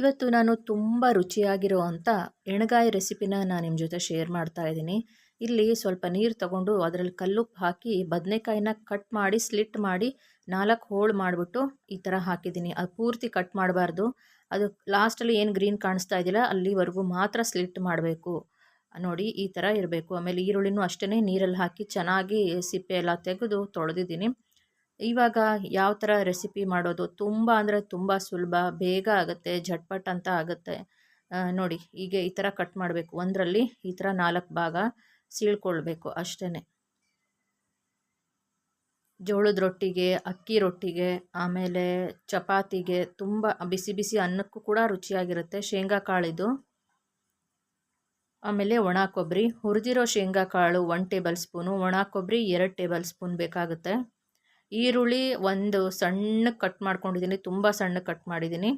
ಇವತ್ತು ನಾನು ತುಂಬ ರುಚಿಯಾಗಿರುವಂಥ ಎಣ್ಗಾಯಿ ರೆಸಿಪಿನ ನಾನು ನಿಮ್ಮ ಜೊತೆ ಶೇರ್ ಮಾಡ್ತಾ ಇದ್ದೀನಿ. ಇಲ್ಲಿ ಸ್ವಲ್ಪ ನೀರು ತಗೊಂಡು ಅದರಲ್ಲಿ ಕಲ್ಲುಪ್ಪು ಹಾಕಿ ಬದನೆಕಾಯಿನ ಕಟ್ ಮಾಡಿ, ಸ್ಲಿಟ್ ಮಾಡಿ ನಾಲ್ಕು ಹೋಳು ಮಾಡಿಬಿಟ್ಟು ಈ ಥರ ಹಾಕಿದ್ದೀನಿ. ಅದು ಪೂರ್ತಿ ಕಟ್ ಮಾಡಬಾರ್ದು. ಅದು ಲಾಸ್ಟಲ್ಲಿ ಏನು ಗ್ರೀನ್ ಕಾಣಿಸ್ತಾ ಇದೆಯಲ್ಲ ಅಲ್ಲಿವರೆಗೂ ಮಾತ್ರ ಸ್ಲಿಟ್ ಮಾಡಬೇಕು. ನೋಡಿ ಈ ಥರ ಇರಬೇಕು. ಆಮೇಲೆ ಈರುಳ್ಳಿನೂ ಅಷ್ಟೇ ನೀರಲ್ಲಿ ಹಾಕಿ ಚೆನ್ನಾಗಿ ಸಿಪ್ಪೆ ಎಲ್ಲ ತೆಗೆದು ತೊಳೆದಿದ್ದೀನಿ. ಇವಾಗ ಯಾವ ಥರ ರೆಸಿಪಿ ಮಾಡೋದು ತುಂಬ ಅಂದರೆ ತುಂಬ ಸುಲಭ, ಬೇಗ ಆಗುತ್ತೆ, ಝಟ್ಪಟ್ ಅಂತ ಆಗುತ್ತೆ. ನೋಡಿ ಹೀಗೆ ಈ ಥರ ಕಟ್ ಮಾಡಬೇಕು. ಒಂದರಲ್ಲಿ ಈ ಥರ ನಾಲ್ಕು ಭಾಗ ಸೀಳ್ಕೊಳ್ಬೇಕು ಅಷ್ಟೇ ಜೋಳದ ರೊಟ್ಟಿಗೆ, ಅಕ್ಕಿ ರೊಟ್ಟಿಗೆ, ಆಮೇಲೆ ಚಪಾತಿಗೆ ತುಂಬ ಬಿಸಿ ಬಿಸಿ ಅನ್ನಕ್ಕೂ ಕೂಡ ರುಚಿಯಾಗಿರುತ್ತೆ ಶೇಂಗಾ ಕಾಳಿದು. ಆಮೇಲೆ ಒಣ ಕೊಬ್ಬರಿ ಹುರಿದಿರೋ ಶೇಂಗಾ ಕಾಳು ಒನ್ ಟೇಬಲ್ ಸ್ಪೂನು, ಒಣ ಕೊಬ್ಬರಿ ಎರಡು ಟೇಬಲ್ ಸ್ಪೂನ್ ಬೇಕಾಗುತ್ತೆ. ಈರುಳ್ಳಿ ಒಂದು ಸಣ್ಣ ಕಟ್ ಮಾಡ್ಕೊಂಡಿದ್ದೀನಿ, ತುಂಬ ಸಣ್ಣ ಕಟ್ ಮಾಡಿದ್ದೀನಿ.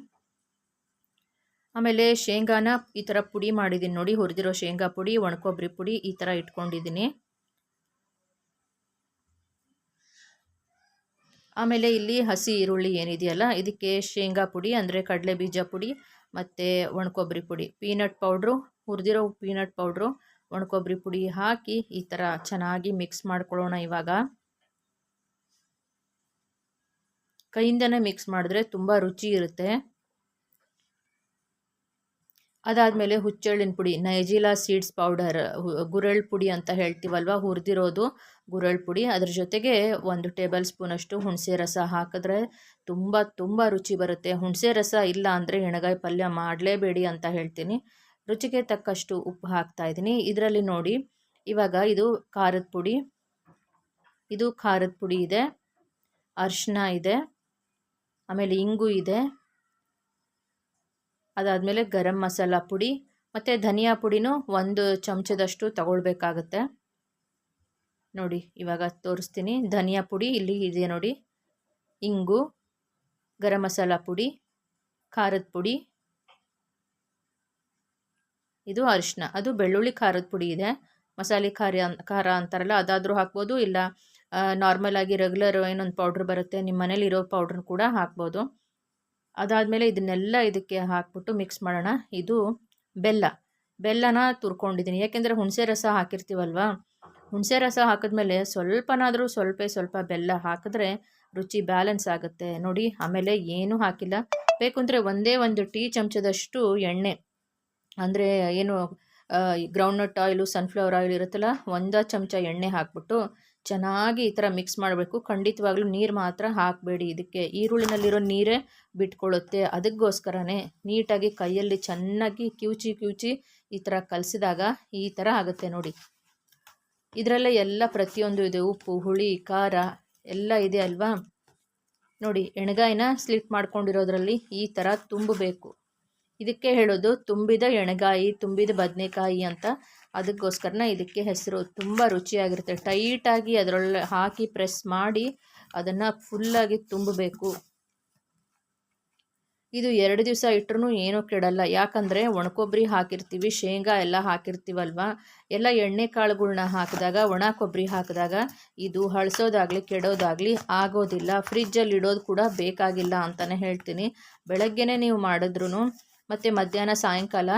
ಆಮೇಲೆ ಶೇಂಗಾನ ಈ ಥರ ಪುಡಿ ಮಾಡಿದ್ದೀನಿ ನೋಡಿ, ಹುರಿದಿರೋ ಶೇಂಗಾ ಪುಡಿ, ಒಣಕೊಬ್ಬರಿ ಪುಡಿ ಈ ಥರ ಇಟ್ಕೊಂಡಿದ್ದೀನಿ. ಆಮೇಲೆ ಇಲ್ಲಿ ಹಸಿ ಈರುಳ್ಳಿ ಏನಿದೆಯಲ್ಲ, ಇದಕ್ಕೆ ಶೇಂಗಾ ಪುಡಿ ಅಂದರೆ ಕಡಲೆ ಬೀಜ ಪುಡಿ ಮತ್ತು ಒಣಕೊಬ್ಬರಿ ಪುಡಿ. ಪೀನಟ್ ಪೌಡ್ರು, ಹುರಿದಿರೋ ಪೀನಟ್ ಪೌಡ್ರು, ಒಣಕೊಬ್ಬರಿ ಪುಡಿ ಹಾಕಿ ಈ ಥರ ಚೆನ್ನಾಗಿ ಮಿಕ್ಸ್ ಮಾಡ್ಕೊಳ್ಳೋಣ ಇವಾಗ. ಕೈಯಿಂದನೇ ಮಿಕ್ಸ್ ಮಾಡಿದ್ರೆ ತುಂಬ ರುಚಿ ಇರುತ್ತೆ. ಅದಾದಮೇಲೆ ಹುಚ್ಚೆಳ್ಳಿನ ಪುಡಿ ನೈಜಿಲಾ ಸೀಡ್ಸ್ ಪೌಡರ್ ಗುರಳ್ ಪುಡಿ ಅಂತ ಹೇಳ್ತೀವಲ್ವ, ಹುರಿದಿರೋದು ಗುರಳ್ ಪುಡಿ. ಅದ್ರ ಜೊತೆಗೆ ಒಂದು ಟೇಬಲ್ ಸ್ಪೂನಷ್ಟು ಹುಣಸೆ ರಸ ಹಾಕಿದ್ರೆ ತುಂಬ ತುಂಬ ರುಚಿ ಬರುತ್ತೆ. ಹುಣಸೆ ರಸ ಇಲ್ಲ ಅಂದರೆ ಎಣಗಾಯಿ ಪಲ್ಯ ಮಾಡಲೇಬೇಡಿ ಅಂತ ಹೇಳ್ತೀನಿ. ರುಚಿಗೆ ತಕ್ಕಷ್ಟು ಉಪ್ಪು ಹಾಕ್ತಾ ಇದ್ದೀನಿ. ಇದರಲ್ಲಿ ನೋಡಿ, ಇವಾಗ ಇದು ಖಾರದ ಪುಡಿ, ಇದು ಖಾರದ ಪುಡಿ ಇದೆ, ಅರಿಶಿನ ಇದೆ. ಆಮೇಲೆ ಇಂಗು ಇದೆ. ಅದಾದಮೇಲೆ ಗರಂ ಮಸಾಲ ಪುಡಿ ಮತ್ತು ಧನಿಯಾ ಪುಡಿನೂ ಒಂದು ಚಮಚದಷ್ಟು ತಗೊಳ್ಬೇಕಾಗತ್ತೆ. ನೋಡಿ, ಇವಾಗ ತೋರಿಸ್ತೀನಿ. ಧನಿಯಾ ಪುಡಿ ಇಲ್ಲಿ ಇದೆ ನೋಡಿ. ಇಂಗು, ಗರಂ ಮಸಾಲ ಪುಡಿ, ಖಾರದ ಪುಡಿ. ಇದು ಅರಿಶಿನ ಅದು ಬೆಳ್ಳುಳ್ಳಿ ಖಾರದ ಪುಡಿ ಇದೆ. ಮಸಾಲೆ ಖಾರ ಖಾರ ಅಂತಾರಲ್ಲ, ಅದಾದರೂ ಹಾಕ್ಬೋದು, ಇಲ್ಲ ನಾರ್ಮಲ್ ಆಗಿ ರೆಗ್ಯುಲರ್ ಏನೊಂದು ಪೌಡ್ರ್ ಬರುತ್ತೆ ನಿಮ್ಮ ಮನೇಲಿ ಇರೋ ಪೌಡ್ರನ್ನ ಕೂಡ ಹಾಕ್ಬೋದು. ಅದಾದಮೇಲೆ ಇದನ್ನೆಲ್ಲ ಇದಕ್ಕೆ ಹಾಕ್ಬಿಟ್ಟು ಮಿಕ್ಸ್ ಮಾಡೋಣ. ಇದು ಬೆಲ್ಲ. ಬೆಲ್ಲನ ತುರ್ಕೊಂಡಿದ್ದೀನಿ. ಯಾಕೆಂದರೆ ಹುಣಸೆ ರಸ ಹಾಕಿರ್ತೀವಲ್ವ? ಹುಣಸೆ ರಸ ಹಾಕಿದ್ಮೇಲೆ ಸ್ವಲ್ಪನಾದರೂ ಸ್ವಲ್ಪ ಸ್ವಲ್ಪ ಬೆಲ್ಲ ಹಾಕಿದ್ರೆ ರುಚಿ ಬ್ಯಾಲೆನ್ಸ್ ಆಗುತ್ತೆ. ನೋಡಿ, ಆಮೇಲೆ ಏನೂ ಹಾಕಿಲ್ಲ. ಬೇಕು ಅಂದರೆ ಒಂದೇ ಒಂದು ಟೀ ಚಮಚದಷ್ಟು ಎಣ್ಣೆ. ಅಂದರೆ ಏನು ಗ್ರೌಂಡ್ನಟ್ ಆಯಿಲು ಸನ್ಫ್ಲವರ್ ಆಯಿಲ್ ಇರುತ್ತಲ್ಲ, ಒಂದು ಚಮಚ ಎಣ್ಣೆ ಹಾಕ್ಬಿಟ್ಟು ಚೆನ್ನಾಗಿ ಈ ಥರ ಮಿಕ್ಸ್ ಮಾಡಬೇಕು. ಖಂಡಿತವಾಗ್ಲೂ ನೀರು ಮಾತ್ರ ಹಾಕಬೇಡಿ. ಇದಕ್ಕೆ ಈರುಳ್ಳಿನಲ್ಲಿರೋ ನೀರೇ ಬಿಟ್ಕೊಳ್ಳುತ್ತೆ. ಅದಕ್ಕೋಸ್ಕರನೇ ನೀಟಾಗಿ ಕೈಯಲ್ಲಿ ಚೆನ್ನಾಗಿ ಕಿವುಚಿ ಕಿವುಚಿ ಈ ಥರ ಕಲಸಿದಾಗ ಈ ಥರ ಆಗುತ್ತೆ ನೋಡಿ. ಇದರಲ್ಲೇ ಎಲ್ಲ ಪ್ರತಿಯೊಂದು ಇದೆ. ಉಪ್ಪು, ಹುಳಿ, ಖಾರ ಎಲ್ಲ ಇದೆ ಅಲ್ವಾ? ನೋಡಿ, ಎಣ್ಗಾಯಿನ ಸ್ಲಿಟ್ ಮಾಡ್ಕೊಂಡಿರೋದ್ರಲ್ಲಿ ಈ ಥರ ತುಂಬಬೇಕು. ಇದಕ್ಕೆ ಹೇಳೋದು ತುಂಬಿದ ಎಣಗಾಯಿ, ತುಂಬಿದ ಬದನೆಕಾಯಿ ಅಂತ ಅದಕ್ಕೋಸ್ಕರನ ಇದಕ್ಕೆ ಹೆಸರು ತುಂಬ ರುಚಿಯಾಗಿರುತ್ತೆ. ಟೈಟಾಗಿ ಅದರೊಳ್ಳೆ ಹಾಕಿ ಪ್ರೆಸ್ ಮಾಡಿ ಅದನ್ನು ಫುಲ್ಲಾಗಿ ತುಂಬಬೇಕು. ಇದು ಎರಡು ದಿವಸ ಇಟ್ಟರು ಏನೂ ಕೆಡಲ್ಲ. ಯಾಕಂದರೆ ಒಣಕೊಬ್ಬರಿ ಹಾಕಿರ್ತೀವಿ, ಶೇಂಗಾ ಎಲ್ಲ ಹಾಕಿರ್ತೀವಲ್ವ? ಎಲ್ಲ ಎಣ್ಣೆ ಕಾಳುಗಳ್ನ ಹಾಕಿದಾಗ, ಒಣ ಕೊಬ್ಬರಿ ಹಾಕಿದಾಗ ಇದು ಹಳಸೋದಾಗಲಿ, ಕೆಡೋದಾಗಲಿ ಆಗೋದಿಲ್ಲ. ಫ್ರಿಜ್ಜಲ್ಲಿ ಇಡೋದು ಕೂಡ ಬೇಕಾಗಿಲ್ಲ ಅಂತಲೇ ಹೇಳ್ತೀನಿ. ಬೆಳಗ್ಗೆನೇ ನೀವು ಮಾಡಿದ್ರೂ ಮತ್ತು ಮಧ್ಯಾಹ್ನ, ಸಾಯಂಕಾಲ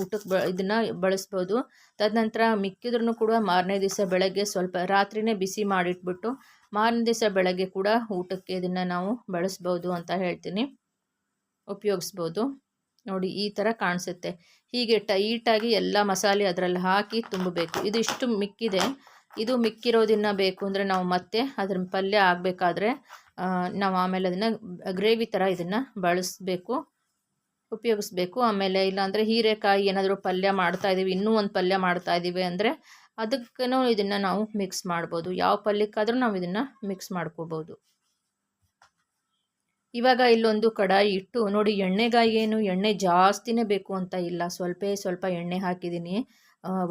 ಊಟಕ್ಕೆ ಬ, ಇದನ್ನು ಬಳಸ್ಬೋದು. ತದನಂತರ ಮಿಕ್ಕಿದ್ರೂ ಕೂಡ ಮಾರನೇ ದಿವಸ ಬೆಳಗ್ಗೆ ಸ್ವಲ್ಪ ರಾತ್ರಿನೇ ಬಿಸಿ ಮಾಡಿಟ್ಬಿಟ್ಟು ಮಾರನೇ ದಿವಸ ಬೆಳಗ್ಗೆ ಕೂಡ ಊಟಕ್ಕೆ ಇದನ್ನು ನಾವು ಬಳಸ್ಬೋದು ಅಂತ ಹೇಳ್ತೀನಿ. ಉಪಯೋಗಿಸ್ಬೋದು. ನೋಡಿ ಈ ಥರ ಕಾಣಿಸುತ್ತೆ. ಹೀಗೆ ಟೈಟಾಗಿ ಎಲ್ಲ ಮಸಾಲೆ ಅದರಲ್ಲಿ ಹಾಕಿ ತುಂಬಬೇಕು. ಇದು ಇಷ್ಟು ಮಿಕ್ಕಿದೆ. ಇದು ಮಿಕ್ಕಿರೋದನ್ನು ಬೇಕು ಅಂದರೆ ನಾವು ಮತ್ತೆ ಅದ್ರ ಪಲ್ಯ ಆಗಬೇಕಾದ್ರೆ ನಾವು ಆಮೇಲೆ ಅದನ್ನು ಗ್ರೇವಿ ಥರ ಇದನ್ನು ಬಳಸಬೇಕು. ಉಪಯೋಗಿಸ್ಬೇಕು. ಆಮೇಲೆ ಇಲ್ಲಾಂದರೆ ಹೀರೆಕಾಯಿ ಏನಾದರೂ ಪಲ್ಯ ಮಾಡ್ತಾ ಇದ್ದೀವಿ ಇನ್ನೂ ಒಂದು ಪಲ್ಯ ಮಾಡ್ತಾ ಇದ್ದೀವಿ ಅಂದರೆ ಅದಕ್ಕೂ ಇದನ್ನು ನಾವು ಮಿಕ್ಸ್ ಮಾಡ್ಬೋದು. ಯಾವ ಪಲ್ಯಕ್ಕಾದರೂ ನಾವು ಇದನ್ನು ಮಿಕ್ಸ್ ಮಾಡ್ಕೋಬೋದು. ಇವಾಗ ಇಲ್ಲೊಂದು ಕಡಾಯಿ ಇಟ್ಟು, ನೋಡಿ ಎಣ್ಣೆಗಾಯಿ ಏನು, ಎಣ್ಣೆ ಜಾಸ್ತಿನೇ ಬೇಕು ಅಂತ ಇಲ್ಲ. ಸ್ವಲ್ಪ ಸ್ವಲ್ಪ ಎಣ್ಣೆ ಹಾಕಿದ್ದೀನಿ.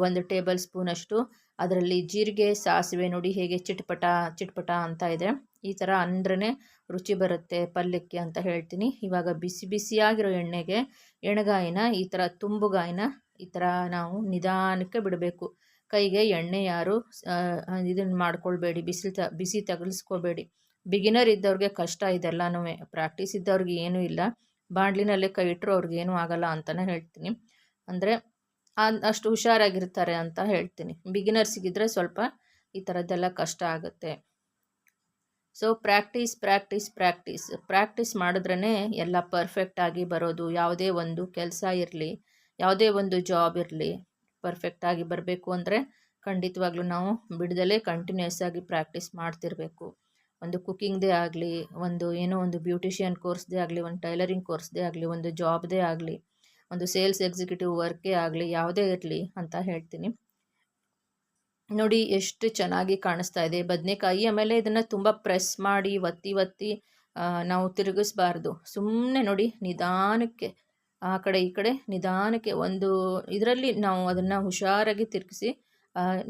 ಒಂದು ಟೇಬಲ್ ಸ್ಪೂನಷ್ಟು ಅದರಲ್ಲಿ ಜೀರಿಗೆ, ಸಾಸಿವೆ, ನೋಡಿ ಹೇಗೆ ಚಿಟ್ಪಟ ಚಿಟ್ಪಟ ಅಂತ ಇದೆ. ಈ ಥರ ಅಂದ್ರೇ ರುಚಿ ಬರುತ್ತೆ ಪಲ್ಯಕ್ಕೆ ಅಂತ ಹೇಳ್ತೀನಿ. ಇವಾಗ ಬಿಸಿ ಬಿಸಿಯಾಗಿರೋ ಎಣ್ಣೆಗೆ ಎಣ್ಗಾಯಿನ, ಈ ಥರ ತುಂಬುಗಾಯಿನ ಈ ಥರ ನಾವು ನಿಧಾನಕ್ಕೆ ಬಿಡಬೇಕು. ಕೈಗೆ ಎಣ್ಣೆ ಯಾರು ಇದನ್ನು ಮಾಡ್ಕೊಳ್ಬೇಡಿ, ಬಿಸಿಲು ತ, ಬಿಸಿ ತಗಲಿಸ್ಕೋಬೇಡಿ. ಬಿಗಿನರ್ ಇದ್ದವ್ರಿಗೆ ಕಷ್ಟ ಇದೆಲ್ಲನೂ ಪ್ರಾಕ್ಟೀಸ್ ಇದ್ದವ್ರಿಗೆ ಏನೂ ಇಲ್ಲ. ಬಾಂಡ್ಲಿನಲ್ಲಿ ಕೈ ಇಟ್ಟರು ಅವ್ರಿಗೇನೂ ಆಗಲ್ಲ ಅಂತಲೇ ಹೇಳ್ತೀನಿ. ಅಂದರೆ ಅಷ್ಟು ಹುಷಾರಾಗಿರ್ತಾರೆ ಅಂತ ಹೇಳ್ತೀನಿ. ಬಿಗಿನರ್ಸಿಗಿದ್ರೆ ಸ್ವಲ್ಪ ಈ ಥರದ್ದೆಲ್ಲ ಕಷ್ಟ ಆಗುತ್ತೆ. So practice practice practice practice ಮಾಡಿದ್ರೇ ಎಲ್ಲ ಪರ್ಫೆಕ್ಟಾಗಿ ಬರೋದು. ಯಾವುದೇ ಒಂದು ಕೆಲಸ ಇರಲಿ, ಯಾವುದೇ ಒಂದು ಜಾಬ್ ಇರಲಿ ಪರ್ಫೆಕ್ಟಾಗಿ ಬರಬೇಕು ಅಂದರೆ ಖಂಡಿತವಾಗ್ಲೂ ನಾವು ಬಿಡದಲ್ಲೇ ಕಂಟಿನ್ಯೂಸ್ ಆಗಿ ಪ್ರಾಕ್ಟೀಸ್ ಮಾಡ್ತಿರಬೇಕು. ಒಂದು ಕುಕ್ಕಿಂಗ್ದೇ ಆಗಲಿ, ಒಂದು ಏನೋ ಒಂದು ಬ್ಯೂಟಿಷಿಯನ್ ಕೋರ್ಸ್ದೇ ಆಗಲಿ, ಒಂದು ಟೈಲರಿಂಗ್ ಕೋರ್ಸ್ದೇ ಆಗಲಿ, ಒಂದು ಜಾಬ್ದೇ ಆಗಲಿ, ಒಂದು ಸೇಲ್ಸ್ ಎಕ್ಸಿಕ್ಯೂಟಿವ್ ವರ್ಕೇ ಆಗಲಿ, ಯಾವುದೇ ಇರಲಿ ಅಂತ ಹೇಳ್ತೀನಿ. ನೋಡಿ ಎಷ್ಟು ಚೆನ್ನಾಗಿ ಕಾಣಿಸ್ತಾ ಇದೆ. ಬದನೆಕಾಯಿ ಆಮೇಲೆ ಇದನ್ನು ತುಂಬ ಪ್ರೆಸ್ ಮಾಡಿ, ಒತ್ತಿ ಒತ್ತಿ ನಾವು ತಿರುಗಿಸ್ಬಾರ್ದು. ಸುಮ್ಮನೆ ನೋಡಿ ನಿಧಾನಕ್ಕೆ, ಆ ಕಡೆ ಈ ಕಡೆ ನಿಧಾನಕ್ಕೆ ಒಂದು ಇದರಲ್ಲಿ ನಾವು ಅದನ್ನು ಹುಷಾರಾಗಿ ತಿರುಗಿಸಿ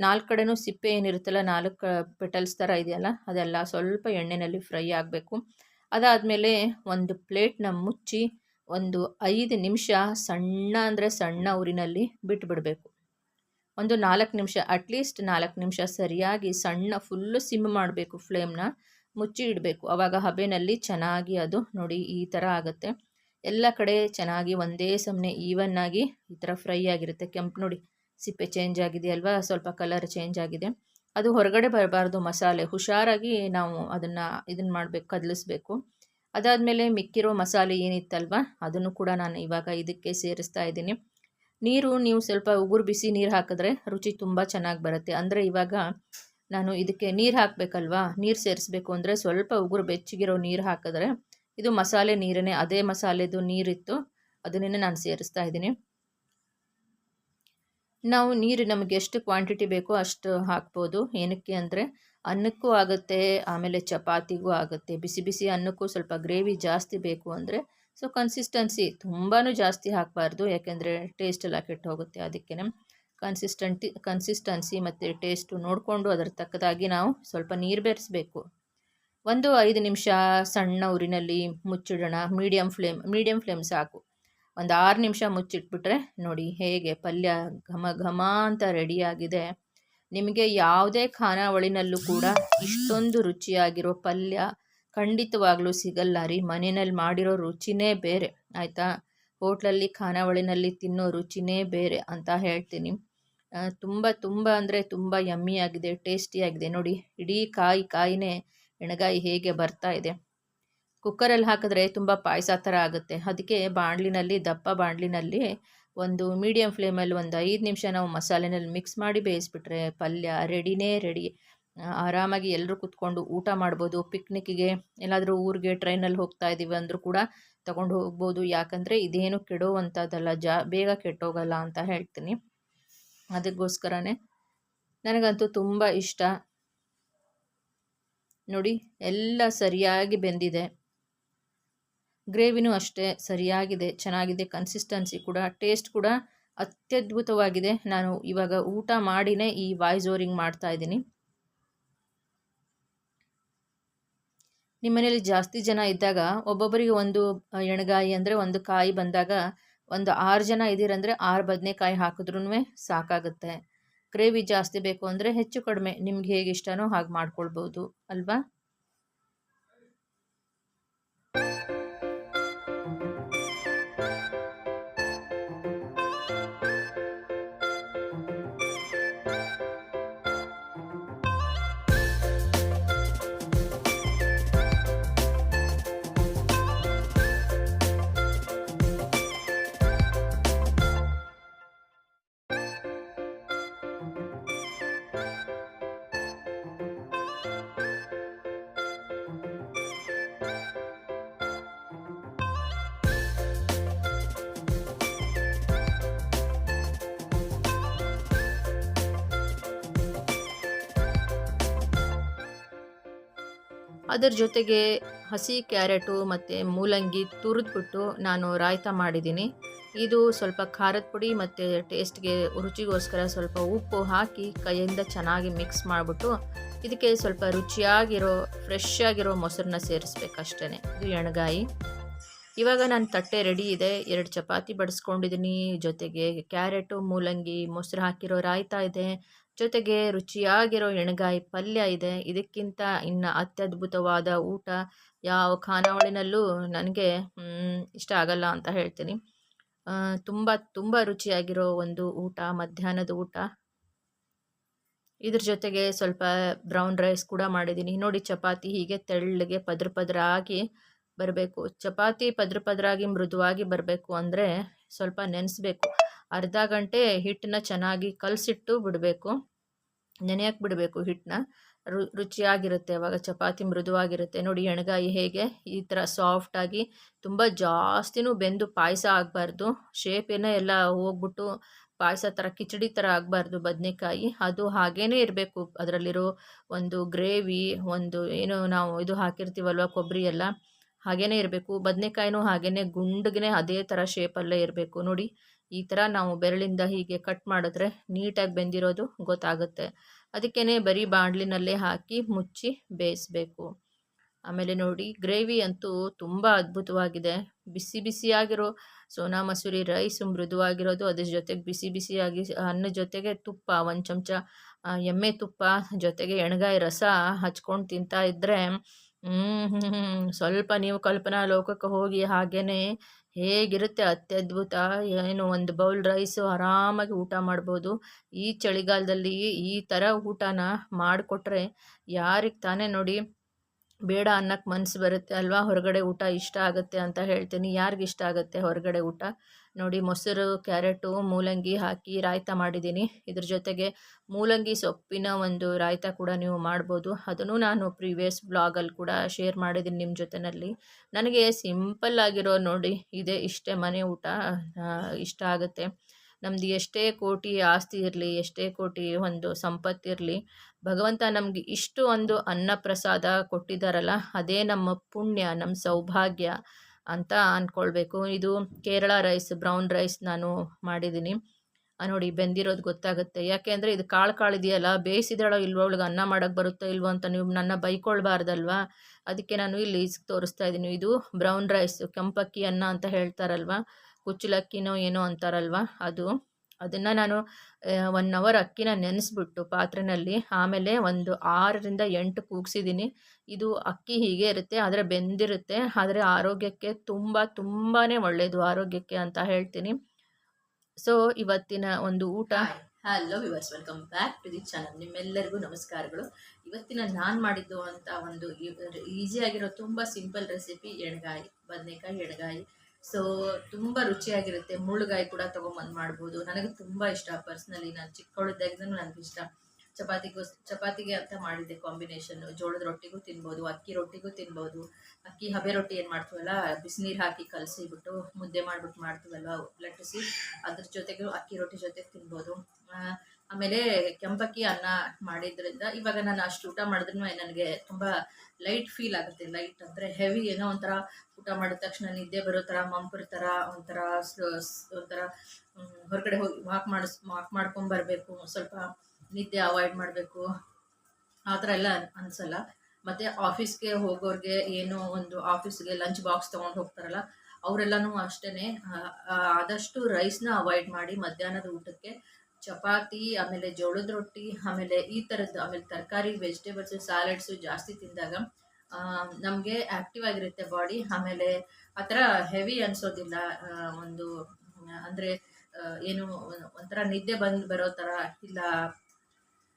ನಾಲ್ಕು ಕಡೆನೂ ಸಿಪ್ಪೆ ಏನಿರುತ್ತಲ್ಲ, ನಾಲ್ಕು ಪೆಟಲ್ಸ್ ಥರ ಇದೆಯಲ್ಲ, ಅದೆಲ್ಲ ಸ್ವಲ್ಪ ಎಣ್ಣೆಯಲ್ಲಿ ಫ್ರೈ ಆಗಬೇಕು. ಅದಾದಮೇಲೆ ಒಂದು ಪ್ಲೇಟ್ನ ಮುಚ್ಚಿ ಒಂದು ಐದು ನಿಮಿಷ ಸಣ್ಣ ಅಂದರೆ ಸಣ್ಣ ಊರಿನಲ್ಲಿ ಬಿಟ್ಟುಬಿಡಬೇಕು ಒಂದು ನಾಲ್ಕು ನಿಮಿಷ ಅಟ್ಲೀಸ್ಟ್ ನಾಲ್ಕು ನಿಮಿಷ ಸರಿಯಾಗಿ ಸಣ್ಣ ಫುಲ್ಲು ಸಿಮ್ ಮಾಡಬೇಕು ಫ್ಲೇಮ್ನ ಮುಚ್ಚಿ ಇಡಬೇಕು. ಆವಾಗ ಹಬೆನಲ್ಲಿ ಚೆನ್ನಾಗಿ ಅದು ನೋಡಿ ಈ ಥರ ಆಗುತ್ತೆ. ಎಲ್ಲ ಕಡೆ ಚೆನ್ನಾಗಿ ಒಂದೇ ಸಮನೆ ಈವನ್ನಾಗಿ ಈ ಥರ ಫ್ರೈ ಆಗಿರುತ್ತೆ. ಕೆಂಪು ನೋಡಿ, ಸಿಪ್ಪೆ ಚೇಂಜ್ ಆಗಿದೆ ಅಲ್ವಾ? ಸ್ವಲ್ಪ ಕಲರ್ ಚೇಂಜ್ ಆಗಿದೆ. ಅದು ಹೊರಗಡೆ ಬರಬಾರ್ದು ಮಸಾಲೆ. ಹುಷಾರಾಗಿ ನಾವು ಅದನ್ನು ಇದನ್ನು ಮಾಡಬೇಕು, ಕದಲಿಸ್ಬೇಕು. ಅದಾದಮೇಲೆ ಮಿಕ್ಕಿರೋ ಮಸಾಲೆ ಏನಿತ್ತಲ್ವ? ಅದನ್ನು ಕೂಡ ನಾನು ಇವಾಗ ಇದಕ್ಕೆ ಸೇರಿಸ್ತಾ ಇದ್ದೀನಿ. ನೀರು ನೀವು ಸ್ವಲ್ಪ ಉಗುರು ಬಿಸಿ ನೀರು ಹಾಕಿದ್ರೆ ರುಚಿ ತುಂಬ ಚೆನ್ನಾಗಿ ಬರುತ್ತೆ. ಅಂದರೆ ಇವಾಗ ನಾನು ಇದಕ್ಕೆ ನೀರು ಹಾಕಬೇಕಲ್ವಾ? ನೀರು ಸೇರಿಸ್ಬೇಕು ಅಂದರೆ ಸ್ವಲ್ಪ ಉಗುರು ಬೆಚ್ಚಗಿರೋ ನೀರು ಹಾಕಿದ್ರೆ ಇದು ಮಸಾಲೆ ನೀರನ್ನೇ ಅದೇ ಮಸಾಲೆದು ನೀರಿತ್ತು ಅದನ್ನೇ ನಾನು ಸೇರಿಸ್ತಾ ಇದ್ದೀನಿ. ನಾವು ನೀರು ನಮಗೆ ಎಷ್ಟು ಕ್ವಾಂಟಿಟಿ ಬೇಕೋ ಅಷ್ಟು ಹಾಕ್ಬೋದು. ಏನಕ್ಕೆ ಅಂದರೆ ಅನ್ನಕ್ಕೂ ಆಗುತ್ತೆ, ಆಮೇಲೆ ಚಪಾತಿಗೂ ಆಗುತ್ತೆ. ಬಿಸಿ ಬಿಸಿ ಅನ್ನಕ್ಕೂ ಸ್ವಲ್ಪ ಗ್ರೇವಿ ಜಾಸ್ತಿ ಬೇಕು ಅಂದರೆ ಸೊ ಕನ್ಸಿಸ್ಟೆನ್ಸಿ ತುಂಬಾ ಜಾಸ್ತಿ ಹಾಕಬಾರ್ದು, ಯಾಕೆಂದರೆ ಟೇಸ್ಟ್ ಎಲ್ಲ ಕೆಟ್ಟು ಹೋಗುತ್ತೆ ಅದಕ್ಕೆ ಕನ್ಸಿಸ್ಟೆಂಟಿ ಕನ್ಸಿಸ್ಟೆನ್ಸಿ ಮತ್ತು ಟೇಸ್ಟು ನೋಡಿಕೊಂಡು ಅದರ ತಕ್ಕದಾಗಿ ನಾವು ಸ್ವಲ್ಪ ನೀರು ಬೆರೆಸಬೇಕು. ಒಂದು ಐದು ನಿಮಿಷ ಸಣ್ಣ ಊರಿನಲ್ಲಿ ಮುಚ್ಚಿಡೋಣ ಮೀಡಿಯಮ್ ಫ್ಲೇಮ್ ಮೀಡಿಯಂ ಫ್ಲೇಮ್ ಸಾಕು. ಒಂದು ಆರು ನಿಮಿಷ ಮುಚ್ಚಿಟ್ಬಿಟ್ರೆ ನೋಡಿ ಹೇಗೆ ಪಲ್ಯ ಘಮ ಘಮ ಅಂತ ರೆಡಿಯಾಗಿದೆ ನಿಮಗೆ ಯಾವುದೇ ಖಾನಾವಳಿನಲ್ಲೂ ಕೂಡ ಇಷ್ಟೊಂದು ರುಚಿಯಾಗಿರೋ ಪಲ್ಯ ಖಂಡಿತವಾಗ್ಲೂ ಸಿಗಲ್ಲ ರೀ. ಮನೆಯಲ್ಲಿ ಮಾಡಿರೋ ರುಚಿನೇ ಬೇರೆ. ಆಯಿತಾ? ಹೋಟ್ಲಲ್ಲಿ, ಖಾನಾವಳಿನಲ್ಲಿ ತಿನ್ನೋ ರುಚಿನೇ ಬೇರೆ ಅಂತ ಹೇಳ್ತೀನಿ. ತುಂಬ ತುಂಬ ಅಂದರೆ ತುಂಬ ಯಮ್ಮಿಯಾಗಿದೆ ಟೇಸ್ಟಿಯಾಗಿದೆ ನೋಡಿ, ಇಡೀ ಕಾಯಿ ಕಾಯಿನೇ ಎಣಗಾಯಿ ಹೇಗೆ ಬರ್ತಾ ಇದೆ. ಕುಕ್ಕರಲ್ಲಿ ಹಾಕಿದ್ರೆ ತುಂಬ ಪಾಯಸ ಥರ ಆಗುತ್ತೆ. ಅದಕ್ಕೆ ಬಾಣಲಿನಲ್ಲಿ, ದಪ್ಪ ಬಾಣಲಿನಲ್ಲಿ ಒಂದು ಮೀಡಿಯಮ್ ಫ್ಲೇಮಲ್ಲಿ ಒಂದು ಐದು ನಿಮಿಷ ನಾವು ಮಸಾಲೆನಲ್ಲಿ ಮಿಕ್ಸ್ ಮಾಡಿ ಬೇಯಿಸ್ಬಿಟ್ರೆ ಪಲ್ಯ ರೆಡಿನೇ ರೆಡಿ ಆರಾಮಾಗಿ ಎಲ್ಲರೂ ಕುತ್ಕೊಂಡು ಊಟ ಮಾಡ್ಬೋದು ಪಿಕ್ನಿಕ್ಕಿಗೆ ಎಲ್ಲಾದರೂ ಊರಿಗೆ ಟ್ರೈನಲ್ಲಿ ಹೋಗ್ತಾ ಇದ್ದೀವಿ ಅಂದರೂ ಕೂಡ ತಗೊಂಡು ಹೋಗ್ಬೋದು. ಯಾಕಂದರೆ ಇದೇನು ಕೆಡೋವಂಥದ್ದಲ್ಲ ಜಾ, ಬೇಗ ಕೆಟ್ಟೋಗಲ್ಲ ಅಂತ ಹೇಳ್ತೀನಿ. ಅದಕ್ಕೋಸ್ಕರನೇ ನನಗಂತೂ ತುಂಬ ಇಷ್ಟ. ನೋಡಿ, ಎಲ್ಲ ಸರಿಯಾಗಿ ಬೆಂದಿದೆ. ಗ್ರೇವಿನೂ ಅಷ್ಟೇ ಸರಿಯಾಗಿದೆ, ಚೆನ್ನಾಗಿದೆ ಕನ್ಸಿಸ್ಟೆನ್ಸಿ ಕೂಡ ಟೇಸ್ಟ್ ಕೂಡ ಅತ್ಯದ್ಭುತವಾಗಿದೆ. ನಾನು ಇವಾಗ ಊಟ ಮಾಡಿನೇ ಈ ವಾಯ್ಸ್ ಓರಿಂಗ್ ಮಾಡ್ತಾ ಇದ್ದೀನಿ. ನಿಮ್ಮ ಮನೇಲಿ ಜಾಸ್ತಿ ಜನ ಇದ್ದಾಗ ಒಬ್ಬೊಬ್ಬರಿಗೆ ಒಂದು ಎಣ್ಗಾಯಿ ಅಂದರೆ ಒಂದು ಕಾಯಿ ಬಂದಾಗ ಒಂದು ಆರು ಜನ ಇದ್ದೀರಂದರೆ ಆರು ಬದನೆಕಾಯಿ ಹಾಕಿದ್ರೂ ಸಾಕಾಗುತ್ತೆ. ಗ್ರೇವಿ ಜಾಸ್ತಿ ಬೇಕು ಅಂದರೆ ಹೆಚ್ಚು ಕಡಿಮೆ. ನಿಮ್ಗೆ ಹೇಗೆ ಇಷ್ಟನೋ ಹಾಗೆ ಮಾಡ್ಕೊಳ್ಬೋದು. ಅಲ್ವಾ? ಅದರ ಜೊತೆಗೆ ಹಸಿ ಕ್ಯಾರೆಟು ಮತ್ತು ಮೂಲಂಗಿ ತುರಿದ್ಬಿಟ್ಟು ನಾನು ರಾಯ್ತ ಮಾಡಿದ್ದೀನಿ. ಇದು ಸ್ವಲ್ಪ ಖಾರದ ಪುಡಿ ಮತ್ತು ಟೇಸ್ಟ್ಗೆ ರುಚಿಗೋಸ್ಕರ ಸ್ವಲ್ಪ ಉಪ್ಪು ಹಾಕಿ ಕೈಯಿಂದ ಚೆನ್ನಾಗಿ ಮಿಕ್ಸ್ ಮಾಡಿಬಿಟ್ಟು ಇದಕ್ಕೆ ಸ್ವಲ್ಪ ರುಚಿಯಾಗಿರೋ ಫ್ರೆಶ್ ಆಗಿರೋ ಮೊಸರನ್ನ ಸೇರಿಸ್ಬೇಕಷ್ಟೇ ಇದು ಎಣ್ಗಾಯಿ. ಇವಾಗ ನಾನು ತಟ್ಟೆ ರೆಡಿ ಇದೆ. ಎರಡು ಚಪಾತಿ ಬಡಿಸ್ಕೊಂಡಿದ್ದೀನಿ. ಜೊತೆಗೆ ಕ್ಯಾರೆಟು, ಮೂಲಂಗಿ, ಮೊಸರು ಹಾಕಿರೋ ರಾಯ್ತಾ ಇದೆ. ಜೊತೆಗೆ ರುಚಿಯಾಗಿರೋ ಎಣ್ಗಾಯಿ ಪಲ್ಯ ಇದೆ. ಇದಕ್ಕಿಂತ ಇನ್ನು ಅತ್ಯದ್ಭುತವಾದ ಊಟ ಯಾವ ಖಾನಾವಳಿನಲ್ಲೂ ನನಗೆ ಇಷ್ಟ ಆಗಲ್ಲ ಅಂತ ಹೇಳ್ತೀನಿ. ತುಂಬ ತುಂಬ ರುಚಿಯಾಗಿರೋ ಒಂದು ಊಟ, ಮಧ್ಯಾಹ್ನದ ಊಟ. ಇದ್ರ ಜೊತೆಗೆ ಸ್ವಲ್ಪ ಬ್ರೌನ್ ರೈಸ್ ಕೂಡ ಮಾಡಿದ್ದೀನಿ. ನೋಡಿ, ಚಪಾತಿ ಹೀಗೆ ತೆಳ್ಳಗೆ ಪದ್ರ ಪದ್ರ ಆಗಿ ಬರಬೇಕು. ಚಪಾತಿ ಪದ್ರ ಪದ್ರಾಗಿ ಮೃದುವಾಗಿ ಬರಬೇಕು ಅಂದರೆ ಸ್ವಲ್ಪ ನೆನೆಸ್ಬೇಕು. ಅರ್ಧ ಗಂಟೆ ಹಿಟ್ಟನ್ನ ಚೆನ್ನಾಗಿ ಕಲಸಿಟ್ಟು ಬಿಡಬೇಕು. ನೆನೆಯಕ್ಕೆ ಬಿಡಬೇಕು ಹಿಟ್ಟನ್ನ. ರು, ರುಚಿಯಾಗಿರುತ್ತೆ, ಅವಾಗ ಚಪಾತಿ ಮೃದುವಾಗಿರುತ್ತೆ. ನೋಡಿ ಎಣ್ಗಾಯಿ ಹೇಗೆ ಈ ಥರ ಸಾಫ್ಟಾಗಿ ತುಂಬ ಜಾಸ್ತಿನೂ ಬೆಂದು ಪಾಯಸ ಆಗಬಾರ್ದು. ಶೇಪೇನ ಎಲ್ಲ ಹೋಗ್ಬಿಟ್ಟು ಪಾಯಸ ಥರ, ಕಿಚಡಿ ಥರ ಆಗಬಾರ್ದು ಬದನೆಕಾಯಿ. ಅದು ಹಾಗೇ ಇರಬೇಕು. ಅದರಲ್ಲಿರೋ ಒಂದು ಗ್ರೇವಿ ಒಂದು ಏನು ನಾವು ಇದು ಹಾಕಿರ್ತೀವಲ್ವ, ಕೊಬ್ಬರಿ ಎಲ್ಲ ಹಾಗೇ ಇರಬೇಕು. ಬದನೆಕಾಯಿನೂ ಹಾಗೇ ಗುಂಡಗೇ ಅದೇ ಥರ ಶೇಪಲ್ಲೇ ಇರಬೇಕು. ನೋಡಿ ಈ ಥರ ನಾವು ಬೆರಳಿಂದ ಹೀಗೆ ಕಟ್ ಮಾಡಿದ್ರೆ ನೀಟಾಗಿ ಬೆಂದಿರೋದು ಗೊತ್ತಾಗುತ್ತೆ. ಅದಕ್ಕೇ ಬರೀ ಬಾಣಲಿನಲ್ಲೇ ಹಾಕಿ ಮುಚ್ಚಿ ಬೇಯಿಸ್ಬೇಕು. ಆಮೇಲೆ ನೋಡಿ, ಗ್ರೇವಿ ಅಂತೂ ತುಂಬ ಅದ್ಭುತವಾಗಿದೆ. ಬಿಸಿ ಬಿಸಿಯಾಗಿರೋ ಸೋನಾ ಮಸೂರಿ ರೈಸ್ ಮೃದುವಾಗಿರೋದು, ಅದ್ರ ಜೊತೆಗೆ ಬಿಸಿ ಬಿಸಿಯಾಗಿ ಅನ್ನ ಜೊತೆಗೆ ತುಪ್ಪ, ಒಂದು ಚಮಚ ಎಮ್ಮೆ ತುಪ್ಪ ಜೊತೆಗೆ ಎಣ್ಗಾಯಿ ರಸ ಹಚ್ಕೊಂಡು ತಿಂತಾ ಇದ್ದರೆ ಸ್ವಲ್ಪ ನೀವು ಕಲ್ಪನಾ ಲೋಕಕ್ಕೆ ಹೋಗಿ ಹಾಗೇ ಹೇಗಿರುತ್ತೆ ಅತ್ಯದ್ಭುತ? ಏನು, ಒಂದು ಬೌಲ್ ರೈಸು ಆರಾಮಾಗಿ ಊಟ ಮಾಡ್ಬೋದು. ಈ ಚಳಿಗಾಲದಲ್ಲಿ ಈ ಥರ ಊಟನ ಮಾಡಿಕೊಟ್ರೆ ಯಾರಿಗೆ ತಾನೇ ನೋಡಿ ಬೇಡ ಅನ್ನಕ್ಕೆ ಮನಸ್ಸು ಬರುತ್ತೆ. ಅಲ್ವಾ? ಹೊರಗಡೆ ಊಟ ಇಷ್ಟ ಆಗುತ್ತೆ ಅಂತ ಹೇಳ್ತೀನಿ. ಯಾರಿಗಿಷ್ಟ ಆಗುತ್ತೆ ಹೊರಗಡೆ ಊಟ? ನೋಡಿ ಮೊಸರು, ಕ್ಯಾರೆಟು, ಮೂಲಂಗಿ ಹಾಕಿ ರಾಯ್ತ ಮಾಡಿದ್ದೀನಿ. ಇದ್ರ ಜೊತೆಗೆ ಮೂಲಂಗಿ ಸೊಪ್ಪಿನ ಒಂದು ರಾಯ್ತ ಕೂಡ ನೀವು ಮಾಡ್ಬೋದು. ಅದನ್ನು ನಾನು ಪ್ರೀವಿಯಸ್ ಬ್ಲಾಗಲ್ಲಿ ಕೂಡ ಶೇರ್ ಮಾಡಿದ್ದೀನಿ ನಿಮ್ಮ ಜೊತೆಯಲ್ಲಿ ನನಗೆ ಸಿಂಪಲ್ ಆಗಿರೋ ನೋಡಿ, ಇದೇ ಇಷ್ಟೇ ಮನೆ ಊಟ ಇಷ್ಟ ಆಗುತ್ತೆ. ನಮ್ದು ಎಷ್ಟೇ ಕೋಟಿ ಆಸ್ತಿ ಇರಲಿ, ಎಷ್ಟೇ ಕೋಟಿ ಒಂದು ಸಂಪತ್ತಿರಲಿ ಭಗವಂತ ನಮಗೆ ಇಷ್ಟು ಒಂದು ಅನ್ನ ಪ್ರಸಾದ ಕೊಟ್ಟಿದ್ದಾರಲ್ಲ, ಅದೇ ನಮ್ಮ ಪುಣ್ಯ, ನಮ್ಮ ಸೌಭಾಗ್ಯ. ಅಂತ ಅಂದ್ಕೊಳ್ಬೇಕು ಇದು ಕೇರಳ ರೈಸ್, ಬ್ರೌನ್ ರೈಸ್ ನಾನು ಮಾಡಿದ್ದೀನಿ. ನೋಡಿ, ಬೆಂದಿರೋದು ಗೊತ್ತಾಗುತ್ತೆ. ಯಾಕೆ ಅಂದರೆ ಇದು ಕಾಳು ಕಾಳು ಇದೆಯಲ್ಲ ಬೇಯಿಸಿದಾಳೋ ಇಲ್ವೋ ಅವಳಿಗೆ ಅನ್ನ ಮಾಡೋಕ್ಕೆ ಬರುತ್ತೋ ಇಲ್ವೋ ಅಂತ ನೀವು ನನ್ನ ಬೈಕೊಳ್ಬಾರ್ದಲ್ವಾ? ಅದಕ್ಕೆ ನಾನು ಇಲ್ಲಿ ತೋರಿಸ್ತಾ ಇದ್ದೀನಿ. ಇದು ಬ್ರೌನ್ ರೈಸ್, ಕೆಂಪಕ್ಕಿ ಅನ್ನ ಅಂತ ಹೇಳ್ತಾರಲ್ವ? ಕುಚ್ಚಲಕ್ಕಿನೋ ಏನೋ ಅಂತಾರಲ್ವ ಅದು? ಅದನ್ನು ನಾನು ಒನ್ ಅವರ್ ಅಕ್ಕಿನ ನೆನೆಸ್ಬಿಟ್ಟು ಪಾತ್ರೆಯಲ್ಲಿ ಆಮೇಲೆ ಒಂದು ಆರರಿಂದ ಎಂಟು ಕೂಗಿಸಿದ್ದೀನಿ ಇದು ಅಕ್ಕಿ ಹೀಗೆ ಇರುತ್ತೆ, ಆದರೆ ಬೆಂದಿರುತ್ತೆ, ಆದರೆ ಆರೋಗ್ಯಕ್ಕೆ ತುಂಬ ತುಂಬಾ ಒಳ್ಳೆಯದು ಆರೋಗ್ಯಕ್ಕೆ ಅಂತ ಹೇಳ್ತೀನಿ. ಸೊ ಇವತ್ತಿನ ಒಂದು ಊಟ. Hello viewers welcome back to the channel ನಿಮ್ಮೆಲ್ಲರಿಗೂ ನಮಸ್ಕಾರಗಳು. ಇವತ್ತಿನ ನಾನು ಮಾಡಿದ್ದು ಅಂತ ಒಂದು ಈಸಿಯಾಗಿರೋ ತುಂಬ ಸಿಂಪಲ್ ರೆಸಿಪಿ ಎಣ್ಗಾಯಿ, ಬದನೆಕಾಯಿ, ಎಣ್ಗಾಯಿ. ಸೊ ತುಂಬ ರುಚಿಯಾಗಿರುತ್ತೆ. ಮುಳ್ಳುಗಾಯಿ ಕೂಡ ತೊಗೊಂಬಂದು ಮಾಡ್ಬೋದು. ನನಗೆ ತುಂಬ ಇಷ್ಟ. ಪರ್ಸ್ನಲಿ ನಾನು ಚಿಕ್ಕವಳಿದ್ದಾಗಿಂದನೂ ನನಗೆ ಚಪಾತಿಗೂ ಚಪಾತಿಗೆ ಅಂತ ಮಾಡಿದ್ದೆ ಕಾಂಬಿನೇಷನ್ ಜೋಳದ ರೊಟ್ಟಿಗೂ ತಿನ್ಬೋದು, ಅಕ್ಕಿ ರೊಟ್ಟಿಗೂ ತಿನ್ಬೋದು. ಅಕ್ಕಿ ಹಬೆ ರೊಟ್ಟಿ ಏನು ಮಾಡ್ತೀವಲ್ಲ, ಬಿಸಿನೀರು ಹಾಕಿ ಕಲಸಿಬಿಟ್ಟು ಮುದ್ದೆ ಮಾಡಿಬಿಟ್ಟು ಮಾಡ್ತೀವಲ್ವ ಲಟ್ಟಿಸಿ ಅದ್ರ ಜೊತೆಗೂ ಅಕ್ಕಿ ರೊಟ್ಟಿ ಜೊತೆಗೆ ತಿನ್ಬೋದು. ಆಮೇಲೆ ಕೆಂಪಕ್ಕಿ ಅನ್ನ ಮಾಡಿದ್ರಿಂದ ಇವಾಗ ನಾನು ಅಷ್ಟು ಊಟ ಮಾಡಿದ್ರೂ ನನಗೆ ತುಂಬ ಲೈಟ್ ಫೀಲ್ ಆಗುತ್ತೆ. ಲೈಟ್ ಅಂದರೆ ಹೆವಿ ಏನೋ ಒಂಥರ ಊಟ ಮಾಡಿದ ತಕ್ಷಣ ನಿದ್ದೆ ಬರೋ ಥರ ಮಂಪರ್ ಥರ ಒಂಥರ ಒಂಥರ ಹೊರಗಡೆ ಹೋಗಿ ವಾಕ್ ಮಾಡಿಸ್ ವಾಕ್ ಮಾಡ್ಕೊಂಬರ್ಬೇಕು ಸ್ವಲ್ಪ ನಿದ್ದೆ ಅವಾಯ್ಡ್ ಮಾಡಬೇಕು. ಆ ಥರ ಎಲ್ಲ ಅನಿಸಲ್ಲ. ಮತ್ತು ಆಫೀಸ್ಗೆ ಹೋಗೋರಿಗೆ ಏನು ಒಂದು ಆಫೀಸ್ಗೆ ಲಂಚ್ ಬಾಕ್ಸ್ ತೊಗೊಂಡು ಹೋಗ್ತಾರಲ್ಲ, ಅವರೆಲ್ಲನೂ ಅಷ್ಟೇ ಆದಷ್ಟು ರೈಸ್ನ ಅವಾಯ್ಡ್ ಮಾಡಿ ಮಧ್ಯಾಹ್ನದ ಊಟಕ್ಕೆ ಚಪಾತಿ, ಆಮೇಲೆ ಜೋಳದ ರೊಟ್ಟಿ, ಆಮೇಲೆ ಈ ಥರದ್ದು, ಆಮೇಲೆ ತರಕಾರಿ ವೆಜಿಟೇಬಲ್ಸು ಸ್ಯಾಲೆಡ್ಸು ಜಾಸ್ತಿ ತಿಂದಾಗ ನಮಗೆ ಆ್ಯಕ್ಟಿವ್ ಆಗಿರುತ್ತೆ ಬಾಡಿ ಆಮೇಲೆ ಆ ಥರ ಹೆವಿ ಅನಿಸೋದಿಲ್ಲ ಒಂದು, ಅಂದರೆ ಏನು, ಒಂಥರ ನಿದ್ದೆ ಬಂದು ಬರೋ ಥರ ಇಲ್ಲ.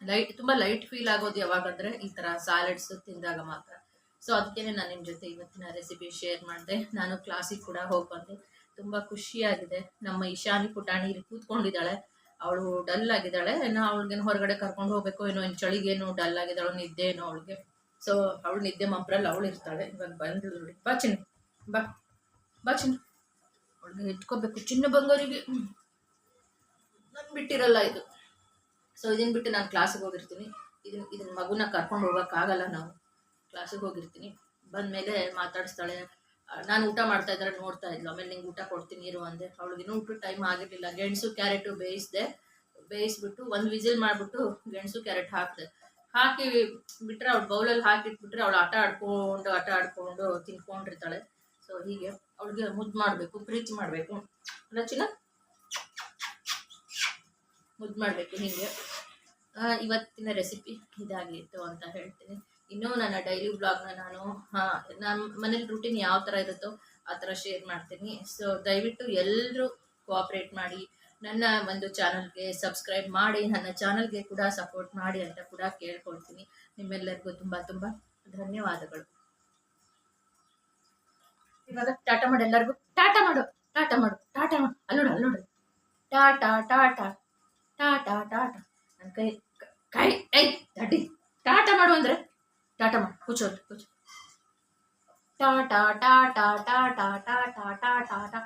ಲೈಟ್, ತುಂಬ ಲೈಟ್ ಫೀಲ್ ಆಗೋದು ಯಾವಾಗಂದ್ರೆ ಈ ಥರ ಸ್ಯಾಲಡ್ಸ್ ತಿಂದಾಗ ಮಾತ್ರ. ಸೊ ಅದಕ್ಕೇ ನಾನು ನಿಮ್ಮ ಜೊತೆ ಇವತ್ತಿನ ರೆಸಿಪಿ ಶೇರ್ ಮಾಡಿದೆ. ನಾನು ಕ್ಲಾಸಿಗೆ ಕೂಡ ಹೋಗಿ ಬಂದೆ ತುಂಬ ಖುಷಿಯಾಗಿದೆ. ನಮ್ಮ ಇಶಾನಿ ಪುಟಾಣಿ ಇಲ್ಲಿ ಕೂತ್ಕೊಂಡಿದ್ದಾಳೆ. ಅವಳು ಡಲ್ ಆಗಿದ್ದಾಳೆ. ನಾ ಅವಳಿಗೇನು ಹೊರಗಡೆ ಕರ್ಕೊಂಡು ಹೋಗ್ಬೇಕು ಏನೋ ಏನು ಚಳಿಗೇನು ಡಲ್ ಆಗಿದ್ದಾಳು ನಿದ್ದೆ ಏನೋ ಅವಳಿಗೆ. ಸೊ ಅವಳು ನಿದ್ದೆ ಮಂಪ್ರಲ್ಲಿ ಅವಳು ಇರ್ತಾಳೆ. ಇವಾಗ ಬಂದು ನೋಡಿ. ಬಾ ಚಿನ್ನ. ಬಾ. ಬಾ ಚಿನ್ನ. ಅವಳಿಗೆ ಇಟ್ಕೋಬೇಕು ಚಿನ್ನ ಬಂಗಾರಿಗೆ ನಾನು ಬಿಟ್ಟಿರಲ್ಲ ಇದು. ಸೊ ಇದನ್ನು ಬಿಟ್ಟು ನಾನು ಕ್ಲಾಸಿಗೆ ಹೋಗಿರ್ತೀನಿ. ಇದನ್ನ ಇದನ್ನ ಮಗುನ ಕರ್ಕೊಂಡು ಹೋಗೋಕ್ಕಾಗಲ್ಲ ನಾವು. ಕ್ಲಾಸಿಗೆ ಹೋಗಿರ್ತೀನಿ. ಬಂದಮೇಲೆ ಮಾತಾಡಿಸ್ತಾಳೆ. ನಾನು ಊಟ ಮಾಡ್ತಾ ಇದ್ದಾರೆ ನೋಡ್ತಾ ಇದ್ಲು. ಆಮೇಲೆ ನಿಂಗೆ ಊಟ ಕೊಡ್ತೀನಿ, ಇರು ಅಂದೆ. ಅವಳಿಗೆ ಇನ್ನೂ ಊಟ ಟೈಮ್ ಆಗಿರಲಿಲ್ಲ. ಗೆಣಸು, ಕ್ಯಾರೆಟು ಬೇಯಿಸಿದೆ. ಬೇಯಿಸ್ಬಿಟ್ಟು ಒಂದು ವಿಸಿಲ್ ಮಾಡಿಬಿಟ್ಟು ಗೆಣಸು, ಕ್ಯಾರೆಟ್ ಹಾಕಿದೆ. ಹಾಕಿ ಬಿಟ್ಟರೆ ಅವಳು ಬೌಲಲ್ಲಿ ಹಾಕಿಟ್ಬಿಟ್ರೆ ಅವಳು ಆಟ ಆಡ್ಕೊಂಡು ಆಟ ಆಡ್ಕೊಂಡು ತಿನ್ಕೊಂಡಿರ್ತಾಳೆ. ಸೊ ಹೀಗೆ. ಅವಳಿಗೆ ಮುದ್ದು ಮಾಡಬೇಕು, ಪ್ರೀತಿ ಮಾಡಬೇಕು. ಚಿನ್ನ? ಮುದ್ದು ಮಾಡಬೇಕು ಹೀಗೆ. ಇವತ್ತಿನ ರೆಸಿಪಿ ಇದಾಗಿತ್ತು ಅಂತ ಹೇಳ್ತೀನಿ. ಇನ್ನೂ ನನ್ನ ಡೈಲಿ ವ್ಲಾಗ್ನ ನಾನು, ಹಾಂ ನಮ್ಮ ಮನೇಲಿ ರೂಟೀನ್ ಯಾವ ಥರ ಇರುತ್ತೋ ಆ ಥರ ಶೇರ್ ಮಾಡ್ತೀನಿ. ಸೊ ದಯವಿಟ್ಟು ಎಲ್ಲರೂ ಕೋಆಪ್ರೇಟ್ ಮಾಡಿ, ನನ್ನ ಒಂದು ಚಾನಲ್ಗೆ ಸಬ್ಸ್ಕ್ರೈಬ್ ಮಾಡಿ, ನನ್ನ ಚಾನಲ್ಗೆ ಕೂಡ ಸಪೋರ್ಟ್ ಮಾಡಿ ಅಂತ ಕೂಡ ಕೇಳ್ಕೊಳ್ತೀನಿ. ನಿಮ್ಮೆಲ್ಲರಿಗೂ ತುಂಬ ತುಂಬ ಧನ್ಯವಾದಗಳು. ಇವಾಗ ಟಾಟಾ ಮಾಡು ಎಲ್ಲರಿಗೂ. ಟಾಟಾ ಮಾಡು ಟಾಟಾ ಮಾಡು ಟಾಟಾ ಮಾಡು. ಅಲ್ಲೋಡು ಅಲ್ಲೋಡು ಟಾಟಾ ಟಾಟಾ. ಟಾಟಾ ಟಾಟಾ ನನ್ನ ಕೈ ಕೈ ಐ ತಡಿ ಟಾಟಾ ಮಾಡು ಅಂದ್ರೆ ಟಾಟಾ ಮಾಡು ಕೂಚೋದು ಕೂಚು ಟಾಟಾ ಟಾಟಾ ಟಾಟಾ ಟಾಟಾ ಟಾಟಾ ಟಾಟಾ